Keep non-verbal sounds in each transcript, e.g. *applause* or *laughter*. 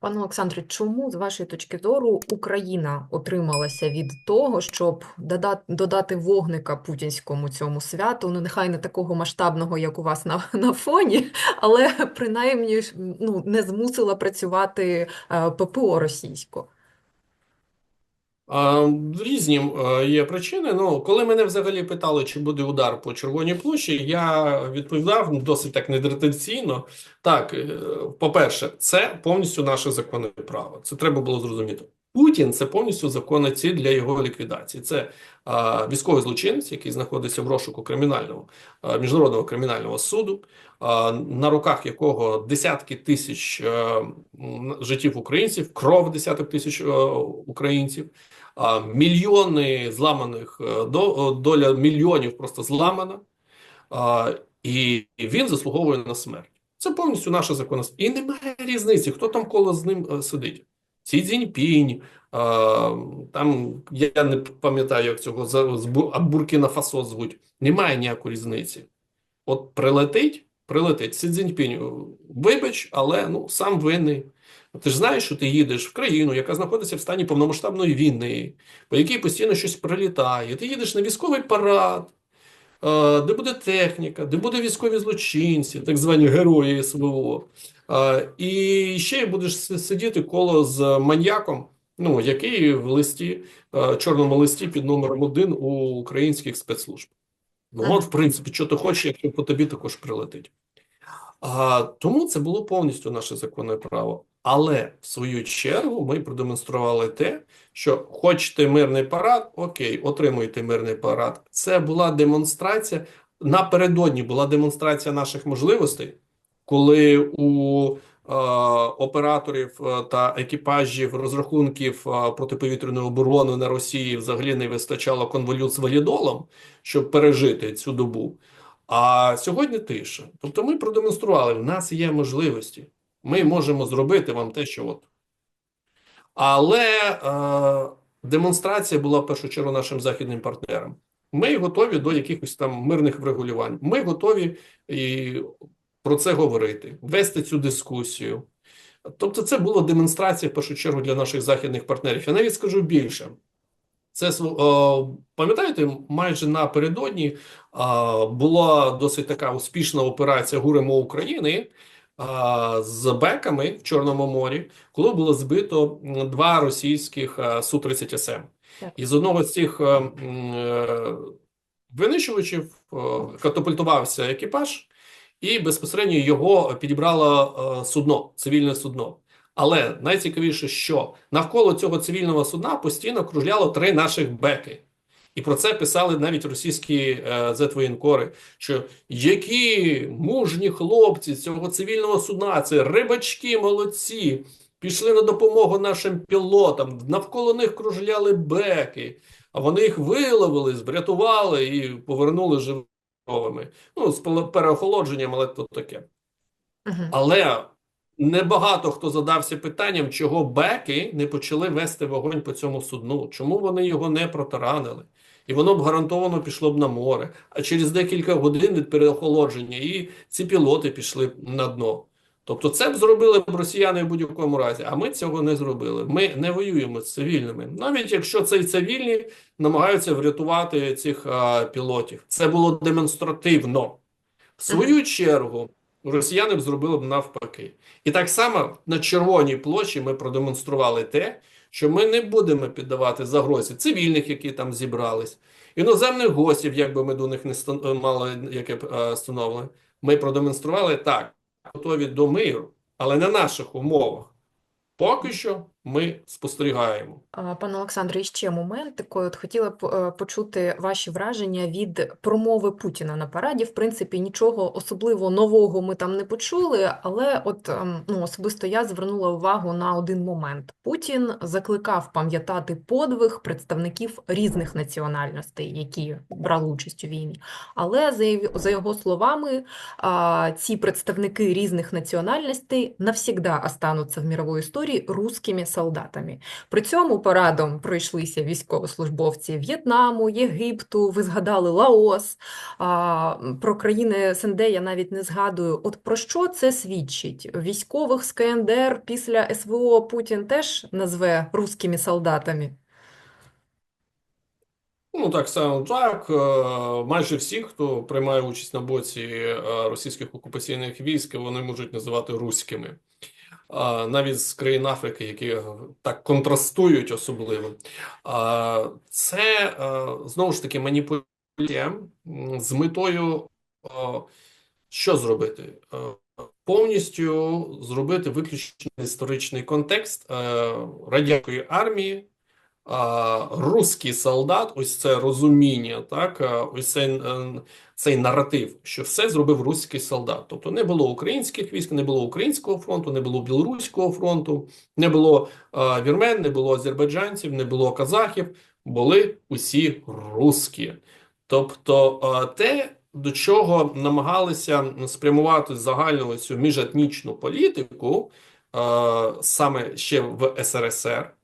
Пане Олександре, чому, з вашої точки зору, Україна отрималася від того, щоб дода- додати вогника путінському цьому святу? Ну, нехай не такого масштабного, як у вас на, *laughs* на фоні, але принаймні ну, не змусила працювати е, ППО російсько. Різні е, є причини. Ну, коли мене взагалі питали, чи буде удар по Червоній площі, я відповідав досить так недретенційно. Так, е, по-перше, це повністю наше законне право. Це треба було зрозуміти. Путін це повністю законна ціль для його ліквідації. Це а, військовий злочинець, який знаходиться в розшуку кримінального а, міжнародного кримінального суду, а, на руках якого десятки тисяч е, м, життів українців, кров десяток тисяч е, українців а, мільйони зламаних е, до, доля мільйонів просто зламана, а, і він заслуговує на смерть. Це повністю наша законність. І немає різниці, хто там коло з ним е, сидить. Сі Цзіньпінь, там я не пам'ятаю, як цього а Буркіна Фасо звуть. Немає ніякої різниці. От прилетить, прилетить. Сі Цзіньпінь, вибач, але ну сам винний. Ти ж знаєш, що ти їдеш в країну, яка знаходиться в стані повномасштабної війни, по якій постійно щось прилітає. Ти їдеш на військовий парад, е, де буде техніка, де буде військові злочинці, так звані герої СВО. Е, І ще будеш сидіти коло з маньяком, ну, який в листі, е, чорному листі під номером один у українських спецслужб. Ну, от, в принципі, що ти хочеш, якщо по тобі також прилетить. А, тому це було повністю наше законне право. Але в свою чергу ми продемонстрували те, що хочете мирний парад, окей, отримуйте мирний парад. Це була демонстрація. Напередодні була демонстрація наших можливостей, коли у е, операторів е, та екіпажів розрахунків е, протиповітряної оборони на Росії взагалі не вистачало конволют з валідолом, щоб пережити цю добу. А сьогодні тиша. Тобто ми продемонстрували, в нас є можливості. Ми можемо зробити вам те, що от. Але е, демонстрація була в першу чергу нашим західним партнерам. Ми готові до якихось там мирних врегулювань. Ми готові і про це говорити, вести цю дискусію. Тобто, це була демонстрація в першу чергу для наших західних партнерів. Я навіть скажу більше. Це о, пам'ятаєте, майже напередодні а, була досить така успішна операція Гуримо України а, з беками в Чорному морі, коли було збито два російських а, Су-30СМ. І з одного з цих е, винищувачів катапультувався екіпаж, і безпосередньо його підібрало судно, цивільне судно. Але найцікавіше, що навколо цього цивільного судна постійно кружляло три наших беки. І про це писали навіть російські е, зетвоєнкори, що які мужні хлопці цього цивільного судна, це рибачки молодці, пішли на допомогу нашим пілотам, навколо них кружляли беки, а вони їх виловили, врятували і повернули живими. Ну, з переохолодженням, але то таке. Мгм. Але небагато хто задався питанням, чого беки не почали вести вогонь по цьому судну, чому вони його не протаранили. І воно б гарантовано пішло б на море. А через декілька годин від переохолодження і ці пілоти пішли на дно. Тобто це б зробили б росіяни в будь-якому разі, а ми цього не зробили. Ми не воюємо з цивільними. Навіть якщо це і цивільні намагаються врятувати цих а, пілотів. Це було демонстративно. В свою чергу, росіяни б зробили б навпаки. І так само на Червоній площі ми продемонстрували те, що ми не будемо піддавати загрозі цивільних, які там зібрались, іноземних гостів, як би ми до них не стан- мали яке б, становлення. Ми продемонстрували так, готові до миру, але на наших умовах. Поки що ми спостерігаємо. Пане Олександре, і ще момент такий. От хотіла б е, почути ваші враження від промови Путіна на параді. В принципі, нічого особливо нового ми там не почули, але от ем, ну, особисто я звернула увагу на один момент. Путін закликав пам'ятати подвиг представників різних національностей, які брали участь у війні. Але за його- словами, ці представники різних національностей навсегда останутся в мировой истории русскими солдатами. При цьому парадом пройшлися військовослужбовці В'єтнаму, Єгипту, ви згадали Лаос, а, про країни СНД я навіть не згадую. От про що це свідчить? Військових з КНДР після СВО Путін теж назве русскими солдатами? Ну, так само так. Е, Майже всі, хто приймає участь на боці е, російських окупаційних військ, вони можуть називати руськими. Навіть з країн Африки, які так контрастують особливо. Це е, знову ж таки маніпуляція з метою що зробити? Е, Повністю зробити виключно історичний контекст е, радянської армії русський солдат, ось це розуміння, так, ось цей, е, цей наратив, що все зробив руський солдат. Тобто не було українських військ, не було українського фронту, не було білоруського фронту, не було вірмен, не було азербайджанців, не було казахів, були усі русські. Тобто те, до чого намагалися спрямувати загальну цю міжетнічну політику, саме ще в СРСР,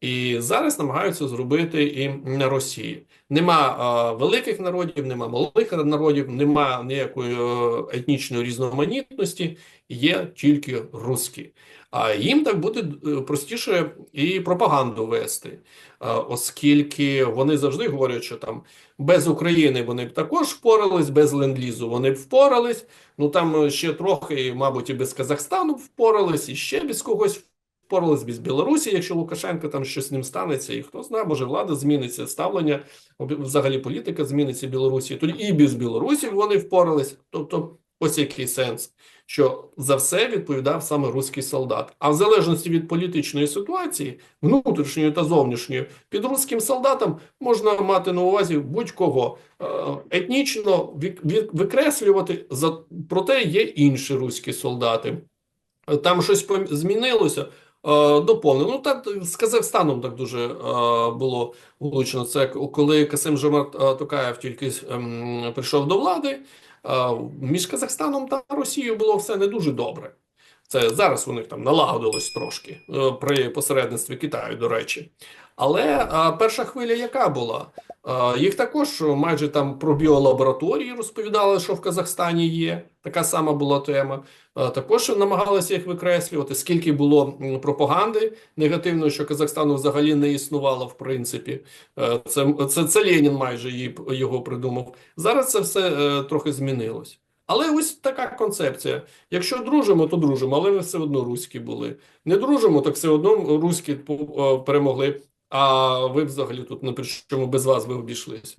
і зараз намагаються зробити і на Росії. Нема а, великих народів, нема малих народів, нема ніякої е, етнічної різноманітності, є тільки русські. А їм так буде е, простіше і пропаганду вести, а, оскільки вони завжди говорять, що там без України вони б також впорались, без ленд-лізу вони б впорались. Ну там ще трохи, мабуть, і без Казахстану впорались, і ще без когось впорались без Білорусі, якщо Лукашенко там щось з ним станеться, і хто знає, може влада зміниться, ставлення, взагалі політика зміниться Білорусі. Тоді і без Білорусі вони впорались. Тобто, ось який сенс, що за все відповідав саме руський солдат. А в залежності від політичної ситуації, внутрішньої та зовнішньої, під руським солдатом можна мати на увазі будь-кого Е, етнічно вик- вик- викреслювати, проте є інші руські солдати. Там щось змінилося, е, доповнено. Ну, так з Казахстаном так дуже е, було влучно. Це коли Касим Жомарт е, Токаєв тільки ем, прийшов до влади, між Казахстаном та Росією було все не дуже добре. Це зараз у них там налагодилось трошки при посередництві Китаю, до речі. Але е, перша хвиля яка була? Е, Їх також майже там про біолабораторії розповідали, що в Казахстані є. Така сама була тема. Е, Також намагалися їх викреслювати, скільки було пропаганди негативної, що Казахстану взагалі не існувало, в принципі. Е, Це, це, це Ленін майже її, його придумав. Зараз це все трохи змінилось. Але ось така концепція. Якщо дружимо, то дружимо, але ви все одно руські були. Не дружимо, так все одно руські перемогли. А ви взагалі тут на при чому без вас ви обійшлися.